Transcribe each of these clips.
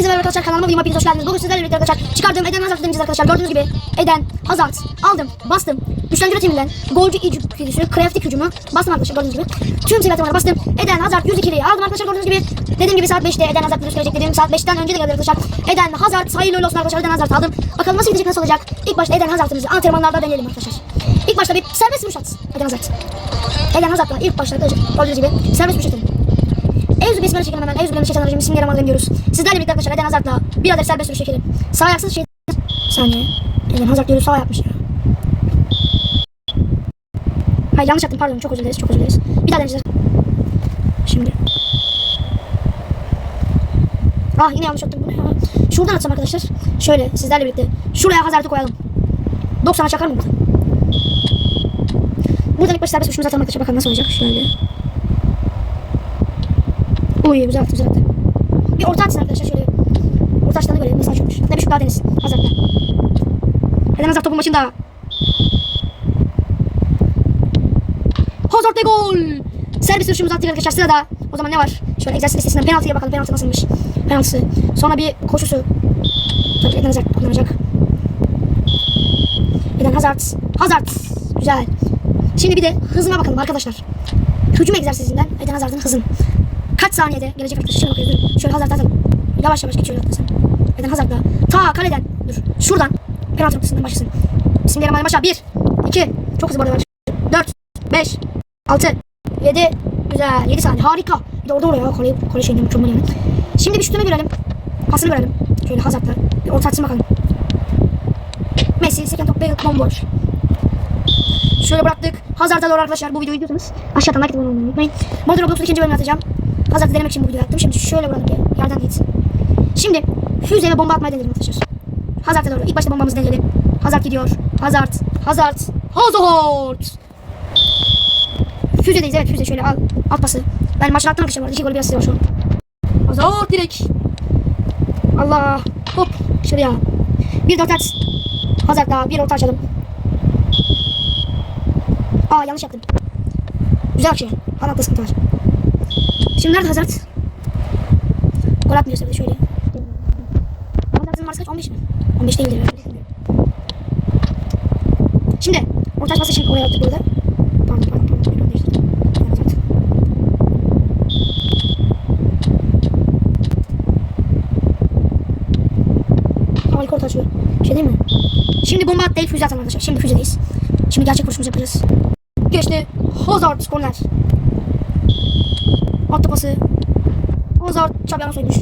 Hepinize merhaba arkadaşlar kanalıma videoma hepiniz hoş geldiniz. Bugün sizlerle birlikte arkadaşlar çıkardığım Eden Hazard deneyeceğiz arkadaşlar. Gördüğünüz gibi Eden Hazard aldım, bastım. Güçlendirici timinden golcü ilgisi, kreatif hücumu bastım arkadaşlar gördüğünüz gibi. Tüm seviyatımlara bastım. Eden Hazard 102'liyi aldım arkadaşlar gördüğünüz gibi. Dediğim gibi saat 5'te Eden Hazard virüs gelecek dediğim saat 5'ten önce de geldi arkadaşlar. Eden Hazard hayırlı uğurlu olsun arkadaşlar Eden Hazard aldım. Bakalım nasıl gidecek nasıl olacak. İlk başta Eden Hazard'ımızı antrenmanlarda deneyelim arkadaşlar. İlk başta bir serbest vuruş at. Eden Hazard. Eden Hazard'la ilk başta arkadaşlar gördüğünüz gibi serbest vuruş atalım. Evzu besmele çekelim hemen. Evzu benim şeytan aracım. Bismillahirrahmanirrahim diyoruz. Sizlerle birlikte arkadaşlar Eden Hazard'la bir adet serbest vuruş çekelim. Sağ ayaksız şey... Saniye. Eden Hazard diyoruz sağ yapmış ya. Hayır yanlış yaptım pardon çok özür dileriz çok özür dileriz. Bir daha deneyeceğiz. Şimdi. Ah yine yanlış yaptım bunu. Şuradan atsam arkadaşlar. Şöyle sizlerle birlikte. Şuraya Hazard'ı koyalım. 90'a çakar mı burada? Buradan ilk başta serbest vuruşumuzu atalım arkadaşlar. Bakalım nasıl olacak. Şöyle. Uy güzel attı güzel. Bir orta açsın arkadaşlar şöyle. Orta açtığını görelim nasıl açıyormuş. Ne bir şut daha deniz. Hazard'da. Eden Hazard topun başında. Hazard de gol. Servis vuruşumuzu attık arkadaşlar sırada. O zaman ne var? Şöyle egzersiz listesinden penaltıya bakalım. Penaltı nasılmış? Penaltısı. Sonra bir koşusu. Tabii Eden Hazard kullanacak. Eden Hazard. Hazard. Güzel. Şimdi bir de hızına bakalım arkadaşlar. Hücum egzersizinden Eden Hazard'ın hızın. Kaç saniyede gelecek arkadaşlar? Şöyle bakıyoruz. Şöyle Hazard'dan. Yavaş yavaş geç şöyle atlasın. Eden Hazard'la. Ta kaleden. Dur. Şuradan. Penaltı noktasından başlasın. Bismillahirrahmanirrahim. Başla. 1, 2. Çok hızlı bu arada. 4, 5, 6, 7. Güzel. 7 saniye. Harika. Bir de orada oraya. Kole, kole şeyini mükemmel yani. Şimdi bir şutunu görelim. Pasını görelim. Şöyle Hazard'la. Bir orta atsın bakalım. Messi, seken top, Bale, bomboş. Şöyle bıraktık. Hazard'a doğru arkadaşlar bu videoyu izliyorsanız aşağıdan like olmayı unutmayın. Bu Roblox'un ikinci bölümünü atacağım. Hazard'ı denemek için bu videoyu attım. Şimdi şöyle vuralım ki yerden gitsin. Şimdi füze ve bomba atmayı deneyelim arkadaşlar. Hazard'a doğru. İlk başta bombamızı deneyelim. Hazard gidiyor. Hazard. Hazard. Hazard. Füzedeyiz evet füze şöyle al. Alt pası. Ben maçın attım arkadaşlar. İki golü biraz var şu an. Hazard direkt. Allah. Hop. Şuraya. Bir dört at. Hazard daha. Bir orta açalım. Aa yanlış yaptım. Güzel şey. Halat'ta sıkıntı var. Şimdi nerede Hazard? Gol atmıyor tabii şöyle. Hazard'ın markası kaç? 15 mi? 15 değildir. herhalde. Şimdi orta açması için oraya attık burada. Pardon pardon pardon. Harika orta açıyor. Şey değil mi? Şimdi bomba at değil füze atalım arkadaşlar. Şimdi füzedeyiz. Şimdi gerçek vuruşumuzu yapacağız. Geçti. Hazard korner. Attı pası. Hazard Xabi Alonso'ymuş.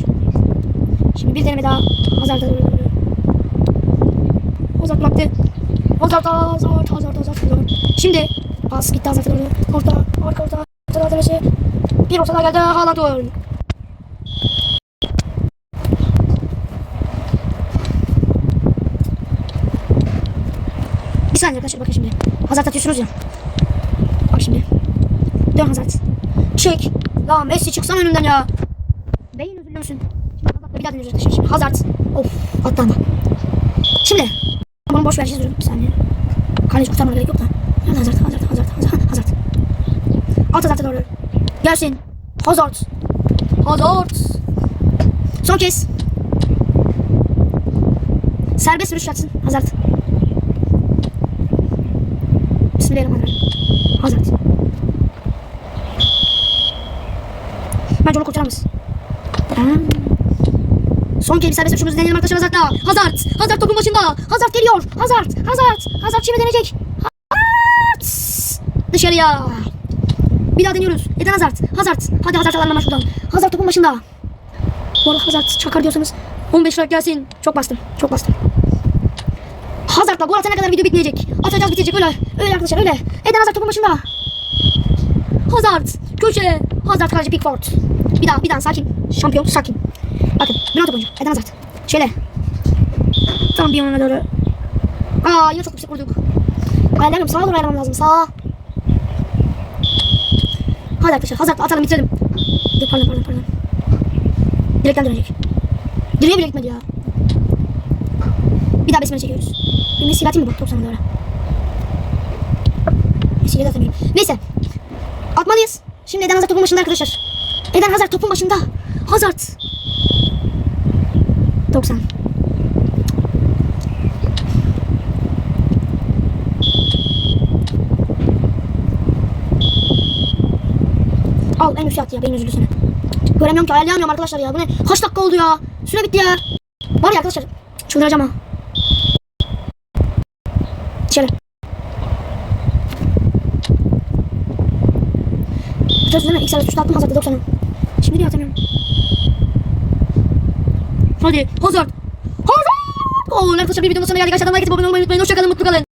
Şimdi bir deneme daha. Hazard'a doğru. Hazard baktı. Hazard, Hazard, Hazard, Hazard. Şimdi pas gitti Hazard'a doğru. Orta, arka orta. Orta dönüşü. Bir orta daha geldi. Haaland gol. Bir saniye arkadaşlar bakın şimdi. Hazard atıyorsunuz ya. Bak şimdi. Dön Hazard. Çek. La Messi çıksan önümden ya. Beyin özürlü müsün? Şimdi Hazard'la bir daha deneyeceğiz arkadaşlar. Şimdi Hazard. Of atlandı. Şimdi. Bunu boş ver şey durun bir saniye. Kaleci kurtarmana gerek yok da. Nerede Hazard, Hazard, Hazard, Hazard, Hazard. Alt Hazard'a doğru. Gelsin. Hazard. Hazard. Son kez. Serbest vuruş atsın Hazard. Bismillahirrahmanirrahim. Hazard. Bence onu kurtaramaz. Tamam. Son kez serbest uçumuzu deneyelim arkadaşlar Hazard'la. Hazard. Hazard topun başında. Hazard geliyor. Hazard. Hazard. Hazard şimdi deneyecek. Hazard. Dışarıya. Bir daha deniyoruz. Eden Hazard. Hazard. Hadi Hazard alanlama şuradan. Hazard topun başında. Bu arada Hazard çakar diyorsanız 15 like gelsin. Çok bastım. Çok bastım. Hazard'la gol atana kadar video bitmeyecek. Atacağız bitecek öyle. Öyle arkadaşlar öyle. Eden Hazard topun başında. Hazard. Köşe. Hazard kaleci Pickford. Bir daha bir daha sakin. Şampiyon sakin. Bakın Ronaldo oyuncu. Eden Hazard. Şöyle. Tam bir yanına doğru. Aa yine çok yüksek vurduk. Ayarlamam sağa doğru ayarlamam lazım. Sağa. Hadi arkadaşlar Hazard'la atalım bitirelim. Dur pardon pardon pardon. Direkten dönecek. Direğe bile gitmedi ya. Bir daha besmele çekiyoruz. Bir Messi'yle atayım mı bu 90'a doğru? Messi'yle de atamıyorum. Neyse. Atmalıyız. Şimdi Eden Hazard topun başında arkadaşlar. Eden Hazard topun başında. Hazard. 90. Al en üstü at ya benim üzüldü seni. Göremiyorum ki ayarlayamıyorum arkadaşlar ya. Bu ne? Kaç dakika oldu ya? Süre bitti ya. Var ya arkadaşlar. Çıldıracağım ha. Biliyorsun değil mi? XL tuşla attım Hazard'da 90'ı. Şimdi diye atamıyorum. Hadi Hazard. Hazard. Oo arkadaşlar bir videonun sonuna geldik. Aşağıdan like atıp abone olmayı unutmayın. Hoşçakalın mutlu kalın.